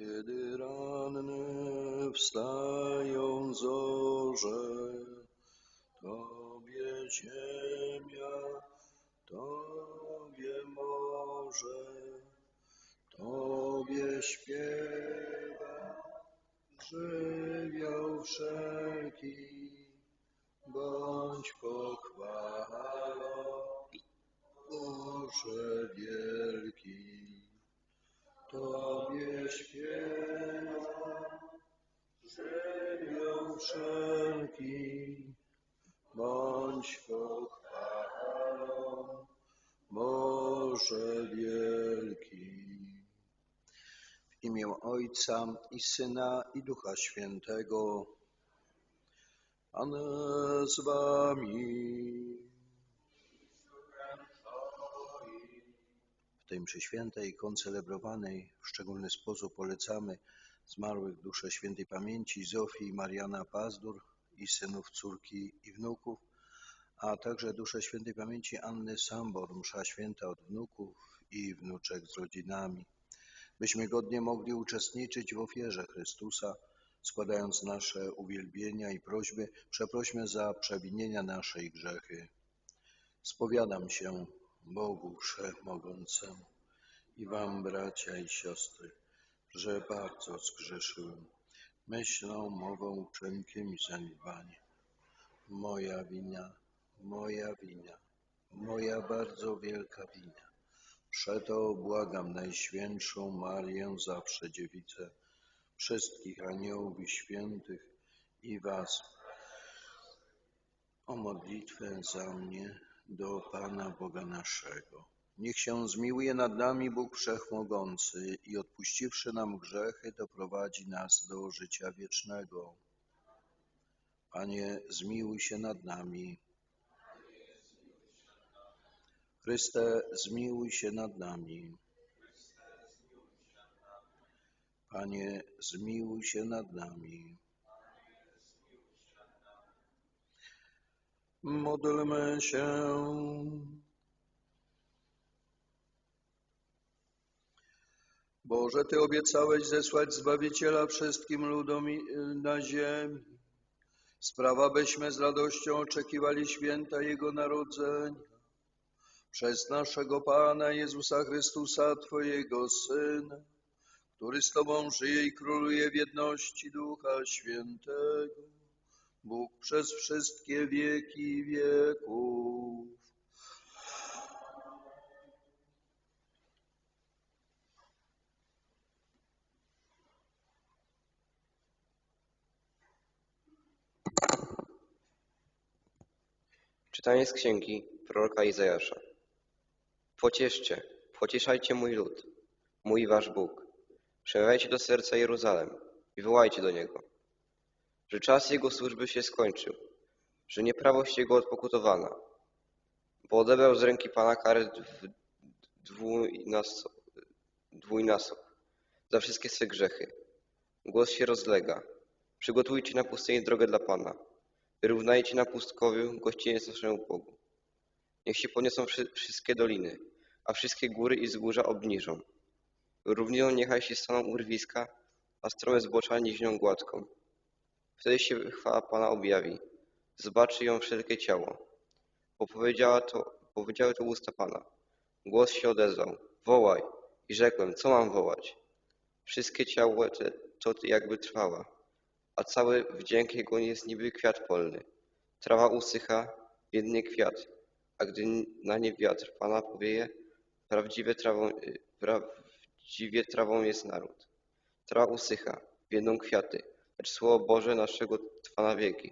Kiedy ranne wstają zorze, Tobie ziemia, Tobie morze, Tobie śpiewa żywioł wszelki, bądź pochwalony, Boże wielki. Tobie śpiewa żywioł wszelki, bądź pochwalony, Boże wielki. W imię Ojca i Syna i Ducha Świętego. Pan z wami. Tej mszy świętej koncelebrowanej w szczególny sposób polecamy zmarłych dusze świętej pamięci Zofii i Mariana Pazdur i synów, córki i wnuków, a także dusze świętej pamięci Anny Sambor, msza święta od wnuków i wnuczek z rodzinami byśmy godnie mogli uczestniczyć w ofierze Chrystusa, składając nasze uwielbienia i prośby, przeprośmy za przewinienia nasze i grzechy. Spowiadam się Bogu Wszechmogącemu i Wam, bracia i siostry, że bardzo zgrzeszyłem myślą, mową, uczynkiem i zaniedbaniem. Moja wina, moja wina, moja bardzo wielka wina. Przeto błagam Najświętszą Marię, zawsze Dziewicę, wszystkich aniołów i świętych i Was o modlitwę za mnie do Pana Boga naszego. Niech się zmiłuje nad nami Bóg Wszechmogący i odpuściwszy nam grzechy, doprowadzi nas do życia wiecznego. Panie, zmiłuj się nad nami. Chryste, zmiłuj się nad nami. Panie, zmiłuj się nad nami. Módlmy się. Boże, Ty obiecałeś zesłać Zbawiciela wszystkim ludom na ziemi. Sprawa byśmy z radością oczekiwali święta Jego narodzenia przez naszego Pana Jezusa Chrystusa, Twojego Syna, który z Tobą żyje i króluje w jedności Ducha Świętego, Bóg przez wszystkie wieki wieków. Czytanie z księgi proroka Izajasza. Pocieszcie, pocieszajcie mój lud, mój wasz Bóg. Przemawiajcie do serca Jeruzalem i wołajcie do niego, że czas jego służby się skończył, że nieprawość jego odpokutowana, bo odebrał z ręki Pana karę dwójnasob za wszystkie swe grzechy. Głos się rozlega. Przygotujcie na pustyni drogę dla Pana. Wyrównajcie na pustkowiu gościniec naszemu Bogu. Niech się podniosą wszy- wszystkie doliny, a wszystkie góry i wzgórza obniżą. Równiną niechaj się staną urwiska, a strome zbocza niźnią gładką. Wtedy się chwała Pana objawi. Zobaczy ją wszelkie ciało. Bo powiedziała to, powiedziały to usta Pana. Głos się odezwał. Wołaj. I rzekłem, co mam wołać? Wszystkie ciało te, to jakby trwała, a cały wdzięk jego jest niby kwiat polny. Trawa usycha, biedny kwiat, a gdy na nie wiatr Pana powieje, prawdziwie trawą, y, prawdziwie trawą jest naród. Trawa usycha, biedną kwiaty, lecz słowo Boże naszego trwa na wieki.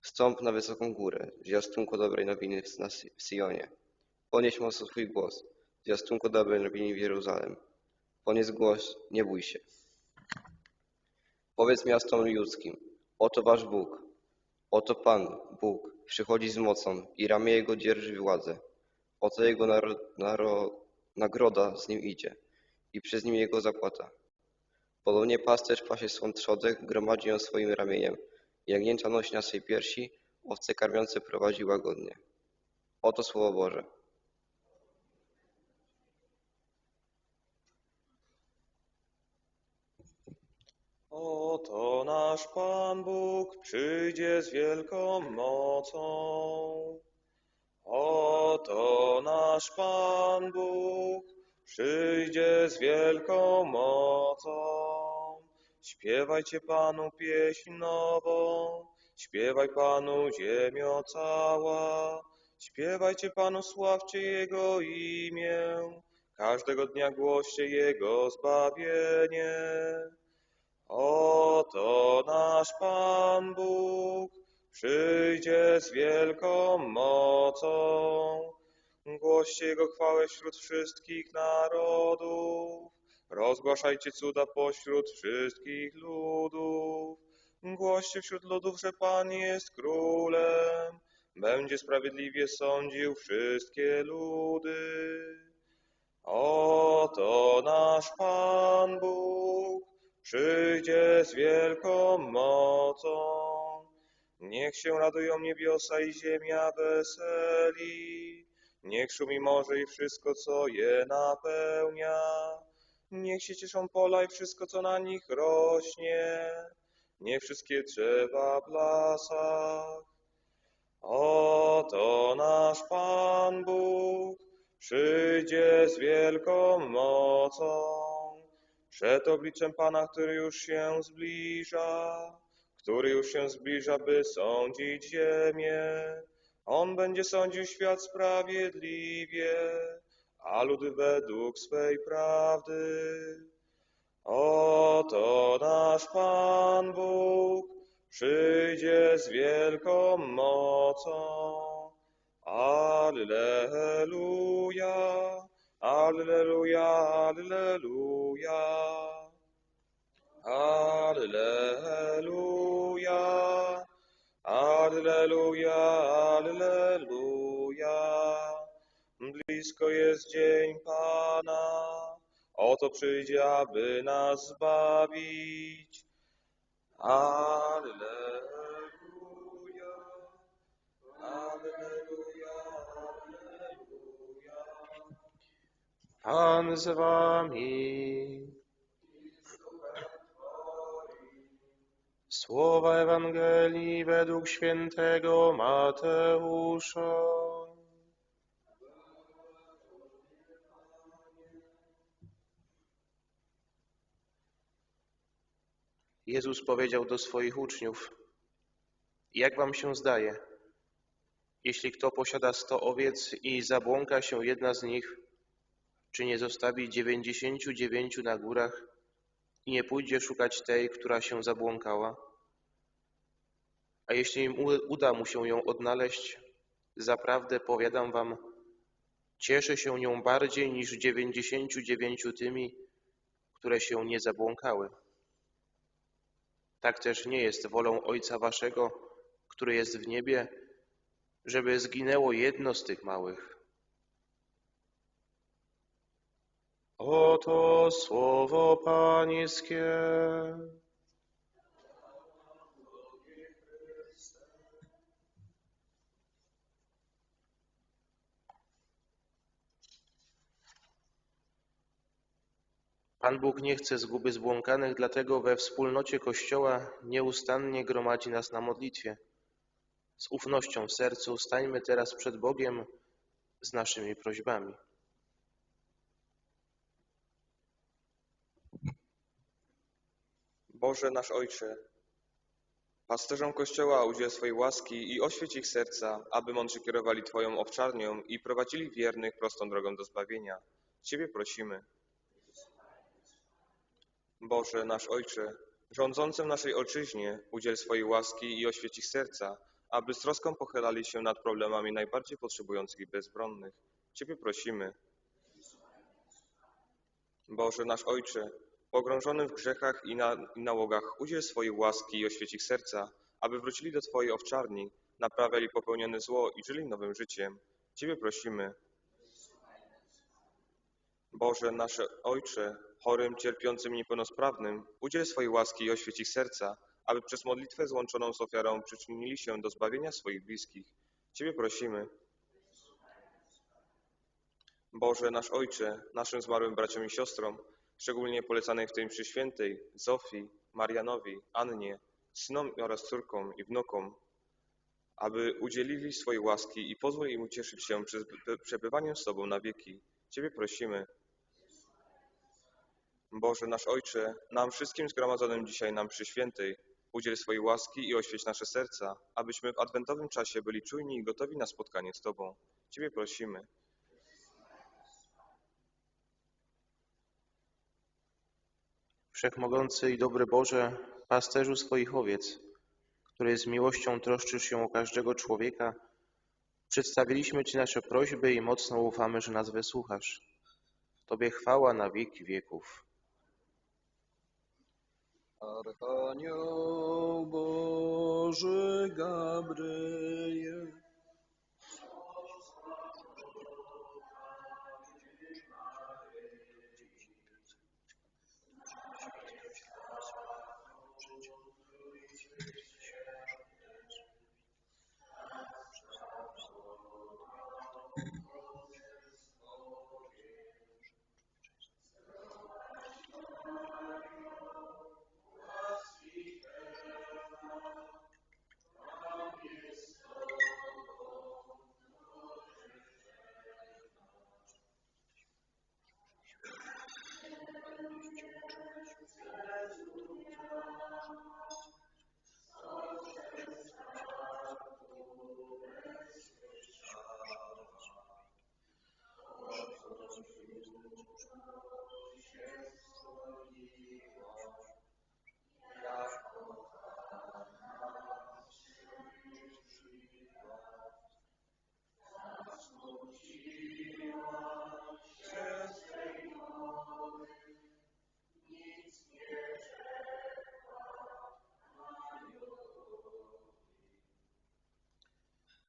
Wstąp na wysoką górę, zwiastunko dobrej nowiny w- Syjonie. Ponieś mocno swój głos, zwiastunko dobrej nowiny w Jeruzalem. Ponieś głos, nie bój się. Powiedz miastom ludzkim, oto wasz Bóg, oto Pan, Bóg, przychodzi z mocą i ramię Jego dzierży władzę. Oto Jego naro, naro, nagroda z Nim idzie i przez Nim Jego zapłata. Podobnie pasterz pasie swą trzodę, gromadzi ją swoim ramieniem. Jagnięta nosi na swej piersi, owce karmiące prowadzi łagodnie. Oto Słowo Boże. Oto nasz Pan Bóg przyjdzie z wielką mocą. Oto nasz Pan Bóg przyjdzie z wielką mocą. Śpiewajcie Panu pieśń nową, śpiewaj Panu ziemio cała. Śpiewajcie Panu, sławcie Jego imię, każdego dnia głoście Jego zbawienie. Oto nasz Pan Bóg przyjdzie z wielką mocą. Głoście Jego chwałę wśród wszystkich narodów. Rozgłaszajcie cuda pośród wszystkich ludów. Głoście wśród ludów, że Pan jest królem. Będzie sprawiedliwie sądził wszystkie ludy. Oto nasz Pan Bóg przyjdzie z wielką mocą. Niech się radują niebiosa i ziemia weseli. Niech szumi morze i wszystko, co je napełnia. Niech się cieszą pola i wszystko, co na nich rośnie. Niech wszystkie drzewa w lasach. Oto nasz Pan Bóg przyjdzie z wielką mocą. Przed obliczem Pana, który już się zbliża, który już się zbliża, by sądzić ziemię. On będzie sądził świat sprawiedliwie, a ludy według swej prawdy. Oto nasz Pan Bóg przyjdzie z wielką mocą. Alleluja, Alleluja, Alleluja. Alleluja, Alleluja, Alleluja. Blisko jest dzień Pana, oto przyjdzie, aby nas zbawić. Alleluja, Alleluja, Alleluja. Pan z wami. Słowa Ewangelii według świętego Mateusza. Jezus powiedział do swoich uczniów: Jak wam się zdaje, jeśli kto posiada sto owiec i zabłąka się jedna z nich, czy nie zostawi dziewięćdziesięciu dziewięciu na górach i nie pójdzie szukać tej, która się zabłąkała? A jeśli uda mu się ją odnaleźć, zaprawdę powiadam wam, cieszy się nią bardziej niż dziewięćdziesięciu dziewięciu tymi, które się nie zabłąkały. Tak też nie jest wolą Ojca Waszego, który jest w niebie, żeby zginęło jedno z tych małych. Oto słowo Pańskie. Pan Bóg nie chce zguby zbłąkanych, dlatego we wspólnocie Kościoła nieustannie gromadzi nas na modlitwie. Z ufnością w sercu stańmy teraz przed Bogiem z naszymi prośbami. Boże nasz Ojcze, pasterzom Kościoła udziel swojej łaski i oświeć ich serca, aby mądrze kierowali Twoją owczarnią i prowadzili wiernych prostą drogą do zbawienia. Ciebie prosimy. Boże nasz Ojcze, rządzącym naszej ojczyźnie udziel swojej łaski i oświeć ich serca, aby z troską pochylali się nad problemami najbardziej potrzebujących i bezbronnych. Ciebie prosimy. Boże nasz Ojcze, pogrążonym w grzechach i, na, i nałogach udziel swojej łaski i oświeć ich serca, aby wrócili do Twojej owczarni, naprawiali popełnione zło i żyli nowym życiem. Ciebie prosimy. Boże nasze Ojcze, chorym, cierpiącym i niepełnosprawnym, udziel swojej łaski i oświeć ich serca, aby przez modlitwę złączoną z ofiarą przyczynili się do zbawienia swoich bliskich. Ciebie prosimy. Boże nasz Ojcze, naszym zmarłym braciom i siostrom, szczególnie polecanej w tej mszy świętej Zofii, Marianowi, Annie, synom oraz córkom i wnukom, aby udzielili swojej łaski i pozwól im ucieszyć się przez przebywaniem z Tobą na wieki. Ciebie prosimy. Boże, nasz Ojcze, nam wszystkim zgromadzonym dzisiaj na mszy świętej, udziel swojej łaski i oświeć nasze serca, abyśmy w adwentowym czasie byli czujni i gotowi na spotkanie z Tobą. Ciebie prosimy. Wszechmogący i dobry Boże, pasterzu swoich owiec, który z miłością troszczysz się o każdego człowieka, przedstawiliśmy Ci nasze prośby i mocno ufamy, że nas wysłuchasz. Tobie chwała na wieki wieków. Archanioł Boży Gabriel,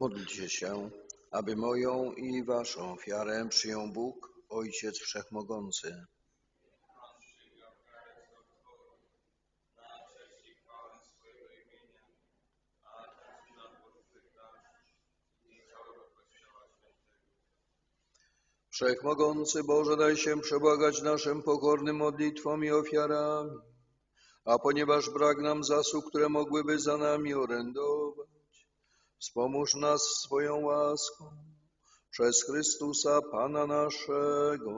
Módlcie się, aby moją i waszą ofiarę przyjął Bóg, Ojciec Wszechmogący. Wszechmogący Boże, daj się przebłagać naszym pokornym modlitwom i ofiarami, a ponieważ brak nam zasług, które mogłyby za nami orędować, Wspomóż nas swoją łaską przez Chrystusa Pana naszego.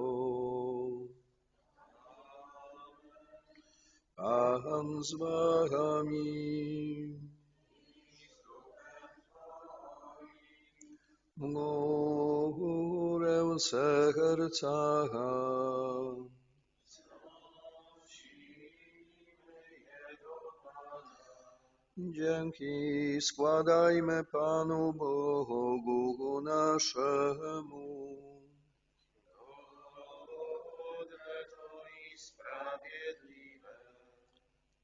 Pan z wami. Górę serca. Dzięki składajmy Panu Bogu naszemu.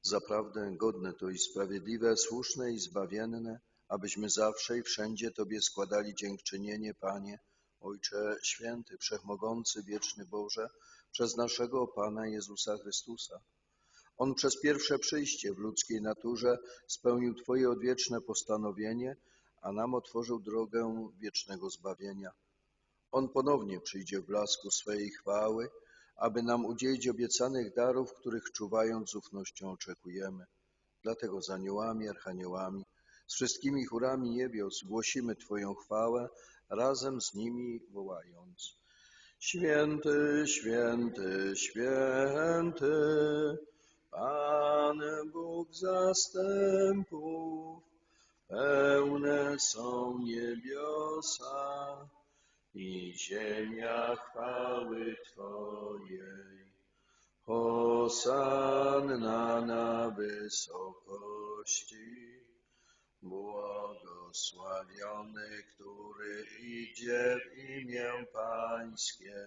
Zaprawdę godne to i sprawiedliwe, słuszne i zbawienne, abyśmy zawsze i wszędzie Tobie składali dziękczynienie, Panie, Ojcze Święty, Wszechmogący, Wieczny Boże, przez naszego Pana Jezusa Chrystusa on przez pierwsze przyjście w ludzkiej naturze spełnił Twoje odwieczne postanowienie, a nam otworzył drogę wiecznego zbawienia. On ponownie przyjdzie w blasku swej chwały, aby nam udzielić obiecanych darów, których czuwając z ufnością oczekujemy. Dlatego z aniołami, archaniołami, z wszystkimi chórami niebios głosimy Twoją chwałę, razem z nimi wołając. Święty, święty, święty, Pan Bóg zastępów, pełne są niebiosa i ziemia chwały Twojej. Hosanna na wysokości, błogosławiony, który idzie w imię Pańskie.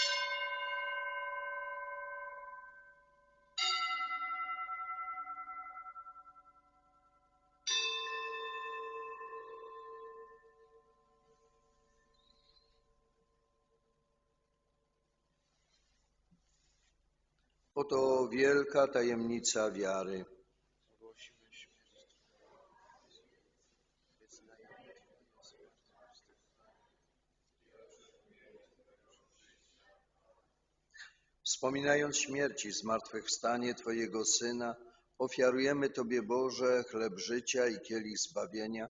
Oto wielka tajemnica wiary. Wspominając śmierć i zmartwychwstanie Twojego Syna, ofiarujemy Tobie, Boże, chleb życia i kielich zbawienia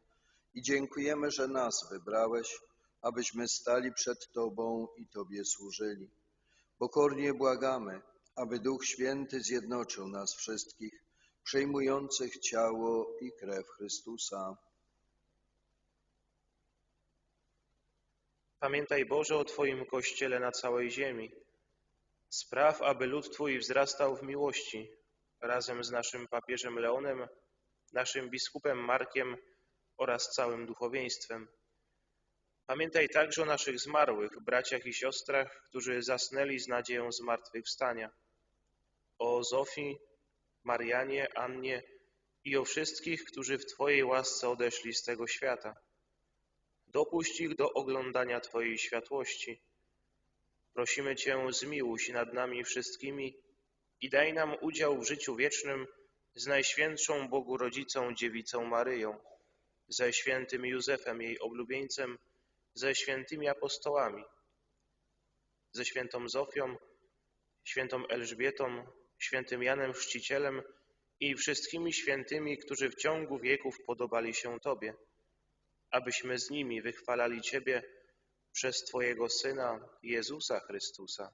i dziękujemy, że nas wybrałeś, abyśmy stali przed Tobą i Tobie służyli. Pokornie błagamy, aby Duch Święty zjednoczył nas wszystkich, przyjmujących ciało i krew Chrystusa. Pamiętaj Boże o Twoim Kościele na całej ziemi. Spraw, aby lud Twój wzrastał w miłości, razem z naszym papieżem Leonem, naszym biskupem Markiem oraz całym duchowieństwem. Pamiętaj także o naszych zmarłych braciach i siostrach, którzy zasnęli z nadzieją zmartwychwstania. O Zofii, Marianie, Annie i o wszystkich, którzy w Twojej łasce odeszli z tego świata. Dopuść ich do oglądania Twojej światłości. Prosimy Cię, zmiłuj się nad nami wszystkimi i daj nam udział w życiu wiecznym z Najświętszą Bogu Rodzicą Dziewicą Maryją, ze świętym Józefem, jej oblubieńcem, ze świętymi apostołami, ze świętą Zofią, świętą Elżbietą, świętym Janem Chrzcicielem i wszystkimi świętymi, którzy w ciągu wieków podobali się Tobie, abyśmy z nimi wychwalali Ciebie przez Twojego Syna, Jezusa Chrystusa.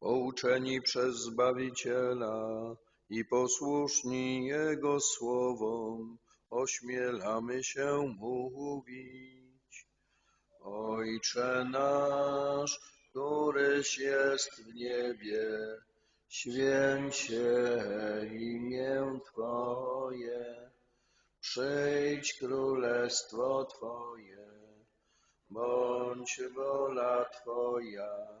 Pouczeni przez Zbawiciela i posłuszni Jego słowom, ośmielamy się mówić. Ojcze nasz, któryś jest w niebie, święć się imię Twoje, przyjdź królestwo Twoje, bądź wola Twoja,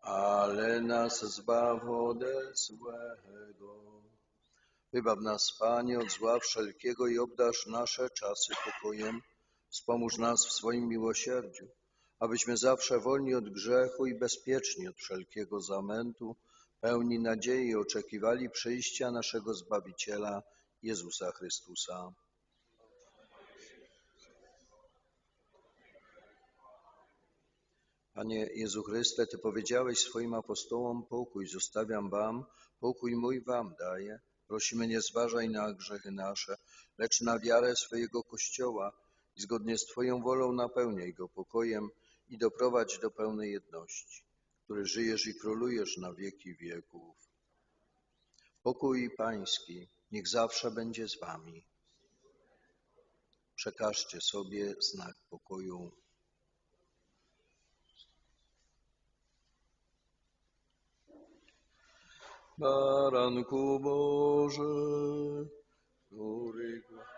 ale nas zbaw ode złego. Wybaw nas, Panie, od zła wszelkiego i obdarz nasze czasy pokojem. Wspomóż nas w swoim miłosierdziu, abyśmy zawsze wolni od grzechu i bezpieczni od wszelkiego zamętu, pełni nadziei oczekiwali przyjścia naszego Zbawiciela, Jezusa Chrystusa. Panie Jezu Chryste, Ty powiedziałeś swoim apostołom, pokój zostawiam wam, pokój mój wam daję. Prosimy, nie zważaj na grzechy nasze, lecz na wiarę swojego Kościoła i zgodnie z Twoją wolą napełniaj go pokojem i doprowadź do pełnej jedności, który żyjesz i królujesz na wieki wieków. Pokój Pański niech zawsze będzie z Wami. Przekażcie sobie znak pokoju. Baranku który gładzi.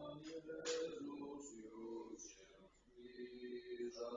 Pan Jezus już się zbliża,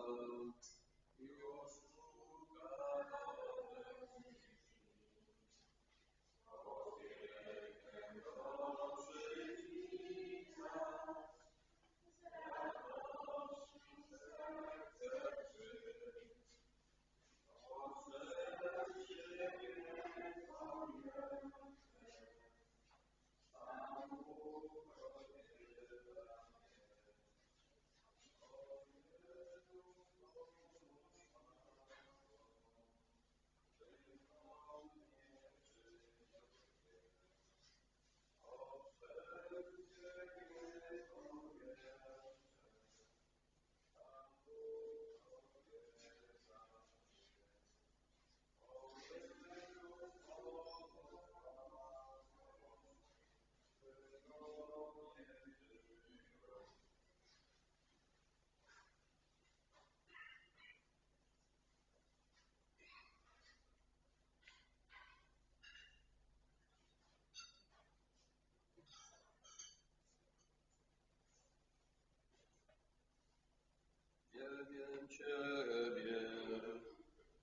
Ciebie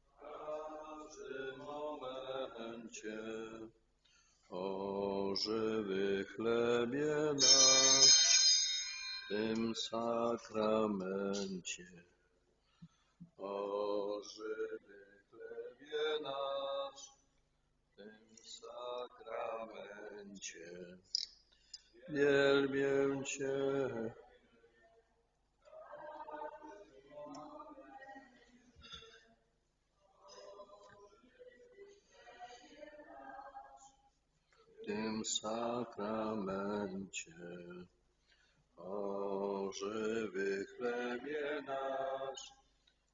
w każdym momencie, o żywy chlebie nasz, w tym sakramencie. O żywy chlebie nasz, w tym sakramencie. Wielbię Cię. Tym sakramencie. O żywy chlebie nasz,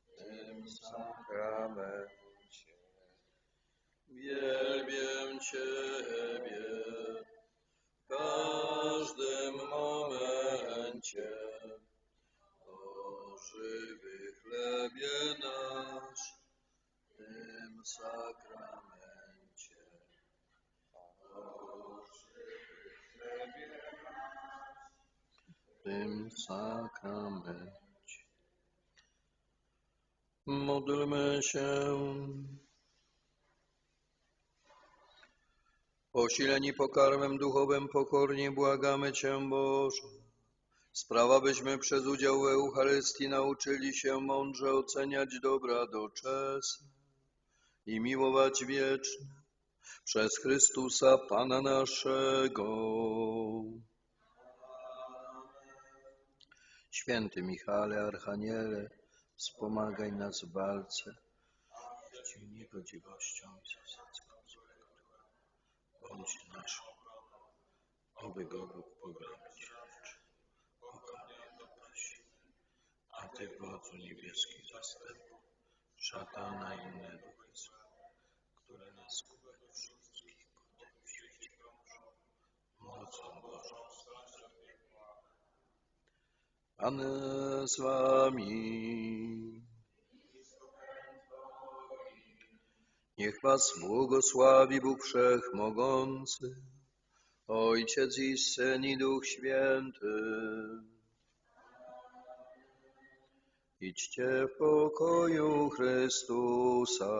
w tym sakramencie. Wielbię Ciebie w każdym momencie. O żywy chlebie nasz, w tym sakramencie. W tym sakramencie. Módlmy się. Posileni pokarmem duchowym pokornie błagamy Cię, Boże. Sprawa, byśmy przez udział w Eucharystii nauczyli się mądrze oceniać dobra doczesne i miłować wieczne. Przez Chrystusa Pana naszego. Święty Michale, Archaniele, wspomagaj nas w walce z niegodziwością i zasadzką złego ducha. Bądź naszą oby go Bóg pogromić raczy, pokarnie doprosi. A Ty, wodzu niebieskich zastępów, szatana i inne duchy złe, które nas skubek wszystkich po tym świecie krążą, mocą Bożą Z Wami. Niech Was błogosławi Bóg Wszechmogący, Ojciec i Syn i Duch Święty. Idźcie w pokoju Chrystusa.